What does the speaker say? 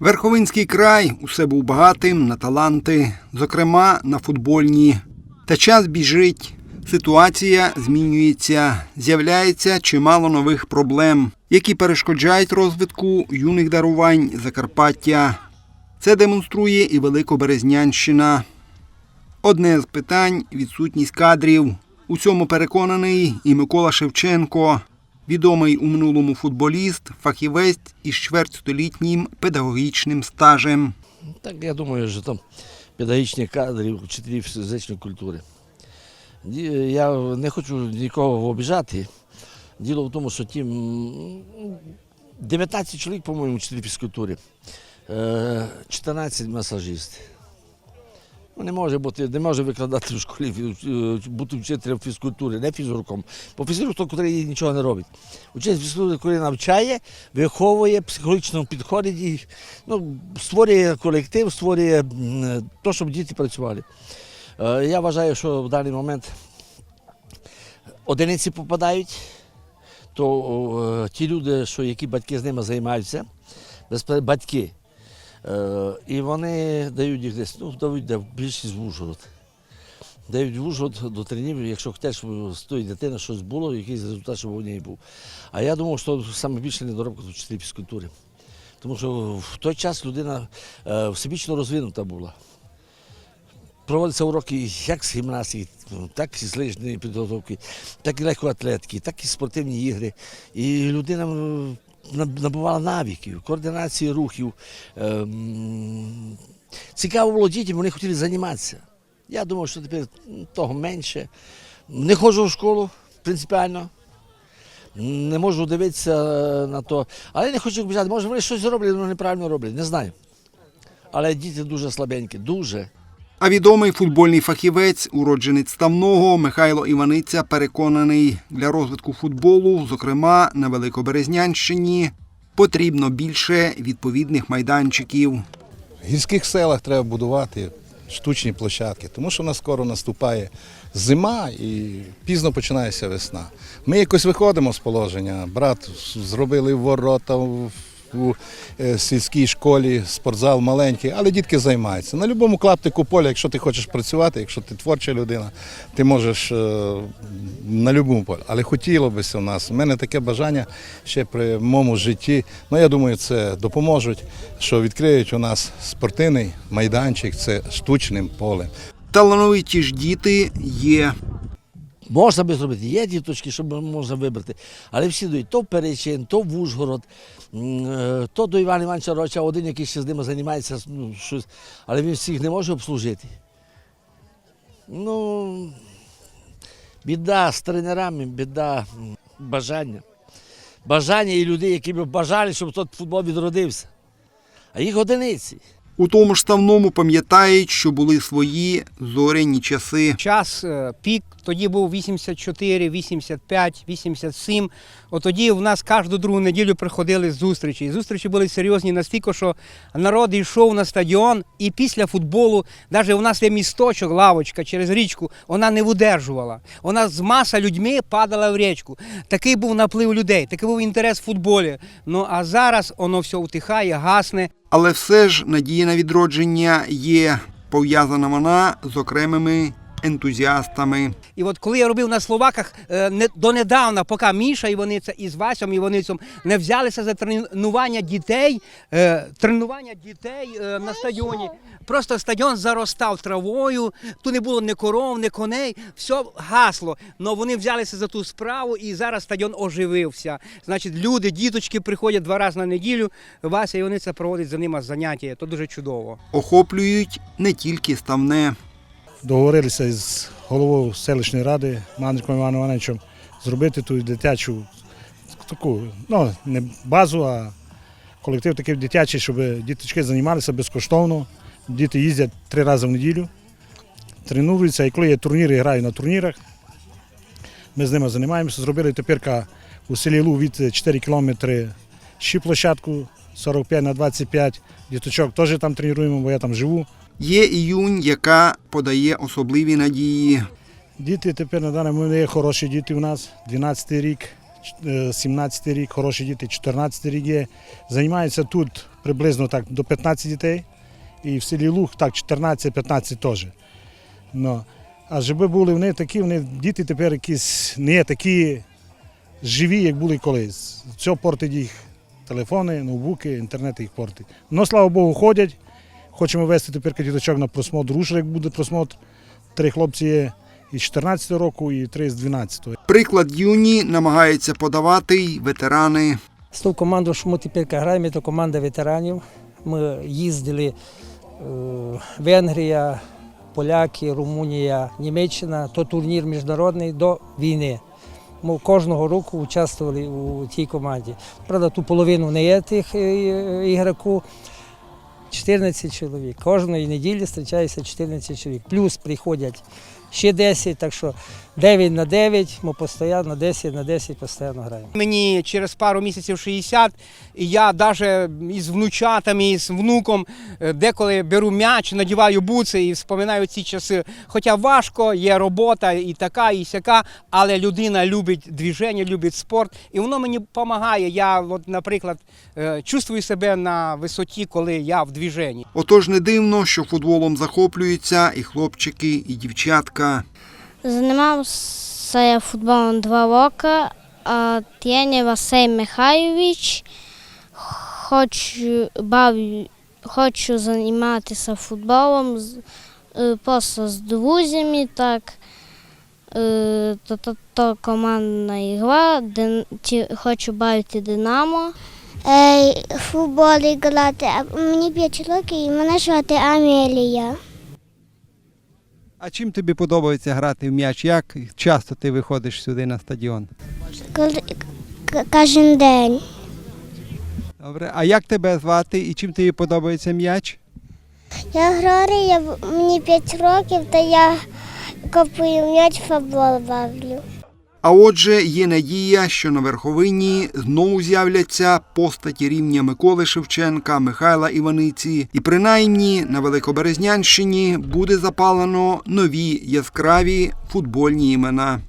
Верховинський край усе був багатим на таланти, зокрема на футбольні. Та час біжить, ситуація змінюється, з'являється чимало нових проблем, які перешкоджають розвитку юних дарувань Закарпаття. Це демонструє і Великоберезнянщина. Одне з питань відсутність кадрів. У цьому переконаний і Микола Шевченко, відомий у минулому футболіст, фахівець із чвертьстолітнім педагогічним стажем. Так я думаю, що там педагогічні кадри, вчителі фізичної культури. Я не хочу нікого обіжати. Діло в тому, що ті 19 чоловік, по-моєму, вчителі фізкультури, е, 14 масажистів. Ну, Не може бути, не може викладати в школі е, бути вчителем фізкультури, не фізруком. Бо фізрук, який нічого не робить. Учитель фізкультури, коли навчає, виховує, психологічно підходить ну, створює колектив, створює то, щоб діти працювали. Е, Я вважаю, що в даний момент одиниці попадають, то е, ті люди, що які батьки з ними займаються, батьки, і вони дають їх десь, ну, дають більшість в Ужгород. Дають в Ужгород до тренів, якщо теж з тої дитини щось було, якийсь результат, щоб у неї був. А я думав, що саме більше недоробка до вчителів фізкультури. Тому що в той час людина е, всебічно розвинута була. Проводяться уроки як з гімнастики, так і з лижної підготовки, так і легкоатлетики, так і спортивні ігри. І людина набувала навиків, координації рухів. Ем, Цікаво було дітям, вони хотіли займатися. Я думав, що тепер того менше. Не ходжу в школу принципіально. Не можу дивитися на то. Але не хочу обіцяти, може вони щось роблять, але неправильно роблять, не знаю. Але діти дуже слабенькі, дуже. А відомий футбольний фахівець, уродженець ставного Михайло Іваниця переконаний, для розвитку футболу, зокрема на Великоберезнянщині, потрібно більше відповідних майданчиків. В гірських селах треба будувати штучні площадки, тому що в нас скоро наступає зима і пізно починається весна. Ми якось виходимо з положення. Брат зробили ворота у е, сільській школі, спортзал маленький, але дітки займаються. На будь-якому клаптику поля, якщо ти хочеш працювати, якщо ти творча людина, ти можеш е, на будь-якому полі. Але хотіло б у нас. У мене таке бажання ще при моєму житті. Ну я думаю, це допоможуть, що відкриють у нас спортивний майданчик, це штучним полем. Талановиті ж діти є. Можна би зробити, є діточки, щоб можна вибрати. Але всі дають то в Перечин, то в Ужгород, е, то до Івана Івановича Роча, один, який ще з ними займається, ну, щось, але він всіх не може обслужити. Ну, біда з тренерами, біда бажання. Бажання і людей, які б бажали, щоб той футбол відродився. А їх одиниці. У тому ж ставному пам'ятають, що були свої зоряні часи. час е, пік тоді був 84, 85, 87. От тоді в нас кожну другу неділю приходили зустрічі. І зустрічі були серйозні настільки, що народ йшов на стадіон, і після футболу, навіть у нас є місточок, лавочка через річку, вона не видержувала. Вона з маса людьми падала в річку. Такий був наплив людей, такий був інтерес в футболі. Ну а зараз воно все утихає, гасне. Але все ж надія на відродження є. Пов'язана вона з окремими ентузіастами. І от коли я робив на Словаках е, не, донедавна, поки Міша Іваниця із Васем Іваницем не взялися за тренування дітей, е, тренування дітей е, на стадіоні. Просто стадіон заростав травою, тут не було ні коров, ні коней, все гасло. Но вони взялися за ту справу і зараз стадіон оживився. Значить, люди, діточки приходять два рази на неділю. Вася Іваниця проводить за ними заняття. То дуже чудово. Охоплюють не тільки ставне. Договорилися з головою селищної ради Мандриком Іваном Івановичем зробити ту дитячу таку, ну, не базу, а колектив такий дитячий, щоб діточки займалися безкоштовно. Діти їздять три рази в неділю, тренуються, і коли є турніри, грають на турнірах. Ми з ними займаємося. Зробили тепер у селі Лу від 4 кілометри ще площадку 45 на 25. Діточок теж там тренуємо, бо я там живу. Є іюнь, яка подає особливі надії. Діти тепер на даний момент є хороші діти у нас, 12 рік, е, 17 рік, хороші діти, 14 рік є. Займаються тут приблизно так до 15 дітей. І в селі Луг так 14-15 теж. Ну, а щоб були вони такі, вони діти тепер якісь не є такі живі, як були колись. Все портить їх телефони, ноутбуки, інтернет їх портить. Ну, слава Богу, ходять. Хочемо вести тепер діточок на просмотр. Уже як буде просмотр. Три хлопці є із 14 року і три з 12. Приклад юні намагаються подавати й ветерани. З ту команду, що ми тепер граємо, це команда ветеранів. Ми їздили е, Венгрія, Поляки, Румунія, Німеччина, то турнір міжнародний до війни. Ми кожного року участвували у тій команді. Правда, ту половину не є тих е, е, ігроку. 14 чоловік. Кожної неділі зустрічається 14 чоловік. Плюс приходять ще 10, так що 9 на 9, ми постійно 10 на 10 постійно граємо. Мені через пару місяців 60, і я навіть із внучатами, із внуком е, деколи беру м'яч, надіваю буци і вспоминаю ці часи. Хоча важко, є робота і така, і сяка, але людина любить движення, любить спорт, і воно мені допомагає. Я, от, наприклад, е, чувствую себе на висоті, коли я в движенні. Отож не дивно, що футболом захоплюються і хлопчики, і дівчатка. Займався я футболом два роки, а тренер Василь Михайлович. Хочу, бавлю, хочу займатися футболом з- е, просто з друзями. Так. Е, То, то, то командна гра, Дин- ті- хочу бавити Динамо. Е, футбол грати. А Мені 5 років і мене звати Амелія. А чим тобі подобається грати в м'яч? Як часто ти виходиш сюди на стадіон? Кожен день. Добре, а як тебе звати і чим тобі подобається м'яч? Я граю, я, мені 5 років, та я купую м'яч футбол бавлю. А отже, є надія, що на верховині знову з'являться постаті рівня Миколи Шевченка, Михайла Іваниці, і принаймні на Великоберезнянщині буде запалено нові яскраві футбольні імена.